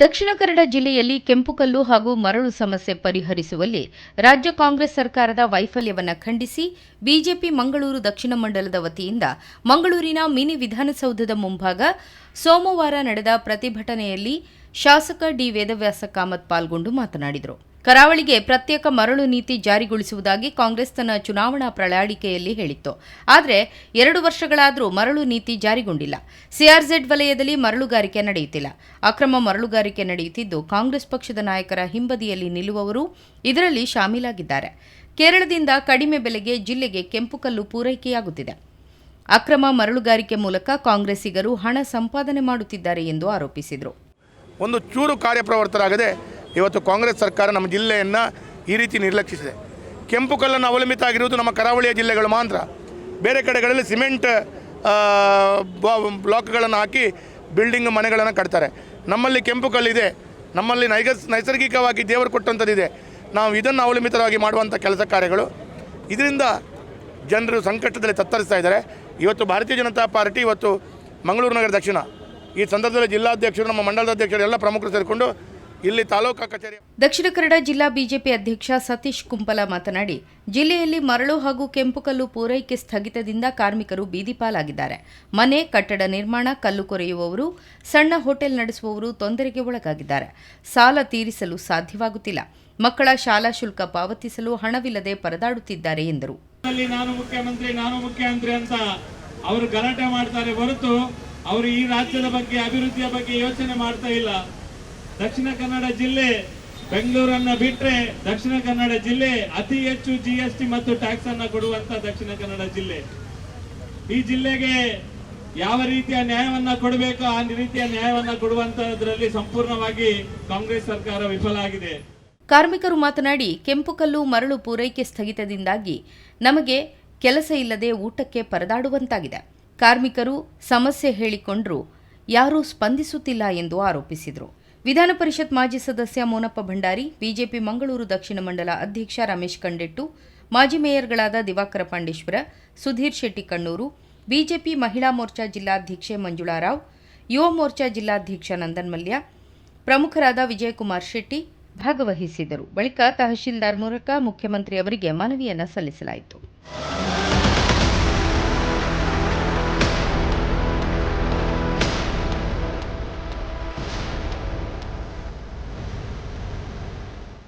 ದಕ್ಷಿಣ ಕನ್ನಡ ಜಿಲ್ಲೆಯಲ್ಲಿ ಕೆಂಪುಕಲ್ಲು ಹಾಗೂ ಮರಳು ಸಮಸ್ಯೆ ಪರಿಹರಿಸುವಲ್ಲಿ ರಾಜ್ಯ ಕಾಂಗ್ರೆಸ್ ಸರ್ಕಾರದ ವೈಫಲ್ಯವನ್ನು ಖಂಡಿಸಿ ಬಿಜೆಪಿ ಮಂಗಳೂರು ದಕ್ಷಿಣ ಮಂಡಲದ ವತಿಯಿಂದ ಮಂಗಳೂರಿನ ಮಿನಿ ವಿಧಾನಸೌಧದ ಮುಂಭಾಗ ಸೋಮವಾರ ನಡೆದ ಪ್ರತಿಭಟನೆಯಲ್ಲಿ ಶಾಸಕ ಡಿ ವೇದವ್ಯಾಸ ಕಾಮತ್ ಪಾಲ್ಗೊಂಡು ಮಾತನಾಡಿದರು. ಕರಾವಳಿಗೆ ಪ್ರತ್ಯೇಕ ಮರಳು ನೀತಿ ಜಾರಿಗೊಳಿಸುವುದಾಗಿ ಕಾಂಗ್ರೆಸ್ ತನ್ನ ಚುನಾವಣಾ ಪ್ರಣಾಳಿಕೆಯಲ್ಲಿ ಹೇಳಿತ್ತು. ಆದರೆ ಎರಡು ವರ್ಷಗಳಾದರೂ ಮರಳು ನೀತಿ ಜಾರಿಗೊಂಡಿಲ್ಲ. ಸಿಆರ್ಜೆಡ್ ವಲಯದಲ್ಲಿ ಮರಳುಗಾರಿಕೆ ನಡೆಯುತ್ತಿಲ್ಲ. ಅಕ್ರಮ ಮರಳುಗಾರಿಕೆ ನಡೆಯುತ್ತಿದ್ದು ಕಾಂಗ್ರೆಸ್ ಪಕ್ಷದ ನಾಯಕರ ಹಿಂಬದಿಯಲ್ಲಿ ನಿಲ್ಲುವವರು ಇದರಲ್ಲಿ ಶಾಮೀಲಾಗಿದ್ದಾರೆ. ಕೇರಳದಿಂದ ಕಡಿಮೆ ಬೆಲೆಗೆ ಜಿಲ್ಲೆಗೆ ಕೆಂಪುಕಲ್ಲು ಪೂರೈಕೆಯಾಗುತ್ತಿದೆ. ಅಕ್ರಮ ಮರಳುಗಾರಿಕೆ ಮೂಲಕ ಕಾಂಗ್ರೆಸ್ಸಿಗರು ಹಣ ಸಂಪಾದನೆ ಮಾಡುತ್ತಿದ್ದಾರೆ ಎಂದು ಆರೋಪಿಸಿದರು. ಒಂದು ಚೂರು ಕಾರ್ಯಪ್ರವೃತ್ತರಾಗದೆ ಇವತ್ತು ಕಾಂಗ್ರೆಸ್ ಸರ್ಕಾರ ನಮ್ಮ ಜಿಲ್ಲೆಯನ್ನು ಈ ರೀತಿ ನಿರ್ಲಕ್ಷಿಸಿದೆ. ಕೆಂಪು ಕಲ್ಲನ್ನು ಅವಲಂಬಿತ ಆಗಿರುವುದು ನಮ್ಮ ಕರಾವಳಿಯ ಜಿಲ್ಲೆಗಳು ಮಾತ್ರ. ಬೇರೆ ಕಡೆಗಳಲ್ಲಿ ಸಿಮೆಂಟ್ ಬ್ಲಾಕ್ಗಳನ್ನು ಹಾಕಿ ಬಿಲ್ಡಿಂಗ್ ಮನೆಗಳನ್ನು ಕಟ್ತಾರೆ. ನಮ್ಮಲ್ಲಿ ಕೆಂಪು ಕಲ್ಲಿದೆ. ನಮ್ಮಲ್ಲಿ ನೈಗಸ್ ನೈಸರ್ಗಿಕವಾಗಿ ದೇವರು ಕೊಟ್ಟಂಥದ್ದಿದೆ. ನಾವು ಇದನ್ನು ಅವಲಂಬಿತವಾಗಿ ಮಾಡುವಂಥ ಕೆಲಸ ಕಾರ್ಯಗಳು. ಇದರಿಂದ ಜನರು ಸಂಕಷ್ಟದಲ್ಲಿ ತತ್ತರಿಸ್ತಾ ಇದ್ದಾರೆ. ಇವತ್ತು ಭಾರತೀಯ ಜನತಾ ಪಾರ್ಟಿ, ಇವತ್ತು ಮಂಗಳೂರು ನಗರ ದಕ್ಷಿಣ. ಈ ಸಂದರ್ಭದಲ್ಲಿ ಜಿಲ್ಲಾಧ್ಯಕ್ಷರು, ನಮ್ಮ ಮಂಡಲದ ಅಧ್ಯಕ್ಷರು ಎಲ್ಲ ಪ್ರಮುಖರು ಸೇರಿಕೊಂಡು ಇಲ್ಲಿ ತಾಲೂಕಾ ಕಚೇರಿ ದಕ್ಷಿಣ ಕನ್ನಡ ಜಿಲ್ಲಾ ಬಿಜೆಪಿ ಅಧ್ಯಕ್ಷ ಸತೀಶ್ ಕುಂಪಲ ಮಾತನಾಡಿ ಜಿಲ್ಲೆಯಲ್ಲಿ ಮರಳು ಹಾಗೂ ಕೆಂಪುಕಲ್ಲು ಪೂರೈಕೆ ಸ್ಥಗಿತದಿಂದ ಕಾರ್ಮಿಕರು ಬೀದಿಪಾಲಾಗಿದ್ದಾರೆ ಮನೆ ಕಟ್ಟಡ ನಿರ್ಮಾಣ ಕಲ್ಲು ಕೊರೆಯುವವರು ಸಣ್ಣ ಹೋಟೆಲ್ ನಡೆಸುವವರು ತೊಂದರೆಗೆ ಒಳಗಾಗಿದ್ದಾರೆ. ಸಾಲ ತೀರಿಸಲು ಸಾಧ್ಯವಾಗುತ್ತಿಲ್ಲ. ಮಕ್ಕಳ ಶಾಲಾ ಶುಲ್ಕ ಪಾವತಿಸಲು ಹಣವಿಲ್ಲದೆ ಪರದಾಡುತ್ತಿದ್ದಾರೆ ಎಂದರು. ನಾನು ಮುಖ್ಯಮಂತ್ರಿ ನಾನು ಮುಖ್ಯಮಂತ್ರಿ ಅಂತ ಅವರು ಗಲಾಟೆ ಮಾಡ್ತಾರೆ ಹೊರತು ಅವರು ಈ ರಾಜ್ಯದ ಬಗ್ಗೆ ಅಭಿವೃದ್ಧಿಯ ಬಗ್ಗೆ ಯೋಚನೆ ಮಾಡ್ತಾ ಇಲ್ಲ. ದಕ್ಷಿಣ ಕನ್ನಡ ಜಿಲ್ಲೆ ಬೆಂಗಳೂರನ್ನ ಬಿಟ್ರೆ ದಕ್ಷಿಣ ಕನ್ನಡ ಜಿಲ್ಲೆ ಅತಿ ಹೆಚ್ಚು ಜಿ ಎಸ್ ಟಿ ಮತ್ತು ಟ್ಯಾಕ್ಸ್ ಅನ್ನ ಕೊಡುವಂತ ದಕ್ಷಿಣ ಕನ್ನಡ ಜಿಲ್ಲೆ. ಈ ಜಿಲ್ಲೆಗೆ ಯಾವ ರೀತಿಯ ನ್ಯಾಯವನ್ನ ಕೊಡಬೇಕೋ ಆ ರೀತಿಯ ನ್ಯಾಯವನ್ನ ಕೊಡುವಂತದ್ರಲ್ಲಿ ಸಂಪೂರ್ಣವಾಗಿ ಕಾಂಗ್ರೆಸ್ ಸರ್ಕಾರ ವಿಫಲ ಆಗಿದೆ. ಕಾರ್ಮಿಕರು ಮಾತನಾಡಿ ಕೆಂಪುಕಲ್ಲು ಮರಳು ಪೂರೈಕೆ ಸ್ಥಗಿತದಿಂದಾಗಿ ನಮಗೆ ಕೆಲಸ ಇಲ್ಲದೆ ಊಟಕ್ಕೆ ಪರದಾಡುವಂತಾಗಿದೆ. ಕಾರ್ಮಿಕರು ಸಮಸ್ಯೆ ಹೇಳಿಕೊಂಡ್ರೂ, ಯಾರೂ ಸ್ಪಂದಿಸುತ್ತಿಲ್ಲ ಎಂದು ಆರೋಪಿಸಿದರು. ವಿಧಾನ ಪರಿಷತ್ ಮಾಜಿ ಸದಸ್ಯ ಮೋನಪ್ಪ ಭಂಡಾರಿ, ಬಿಜೆಪಿ ಮಂಗಳೂರು ದಕ್ಷಿಣ ಮಂಡಲ ಅಧ್ಯಕ್ಷ ರಮೇಶ್ ಕಂಡೆಟ್ಟು, ಮಾಜಿ ಮೇಯರ್ಗಳಾದ ದಿವಾಕರ ಪಾಂಡೇಶ್ವರ, ಸುಧೀರ್ ಶೆಟ್ಟಿ ಕಣ್ಣೂರು, ಬಿಜೆಪಿ ಮಹಿಳಾ ಮೋರ್ಚಾ ಜಿಲ್ಲಾಧ್ಯಕ್ಷೆ ಮಂಜುಳಾರಾವ್ ಯುವ ಮೋರ್ಚಾ ಜಿಲ್ಲಾಧ್ಯಕ್ಷ ನಂದನ್ ಮಲ್ಯ, ಪ್ರಮುಖರಾದ ವಿಜಯಕುಮಾರ್ ಶೆಟ್ಟಿ ಭಾಗವಹಿಸಿದರು. ಬಳಿಕ ತಹಶೀಲ್ದಾರ್ ಮೂಲಕ ಮುಖ್ಯಮಂತ್ರಿ ಅವರಿಗೆ ಮನವಿಯನ್ನು ಸಲ್ಲಿಸಲಾಯಿತು.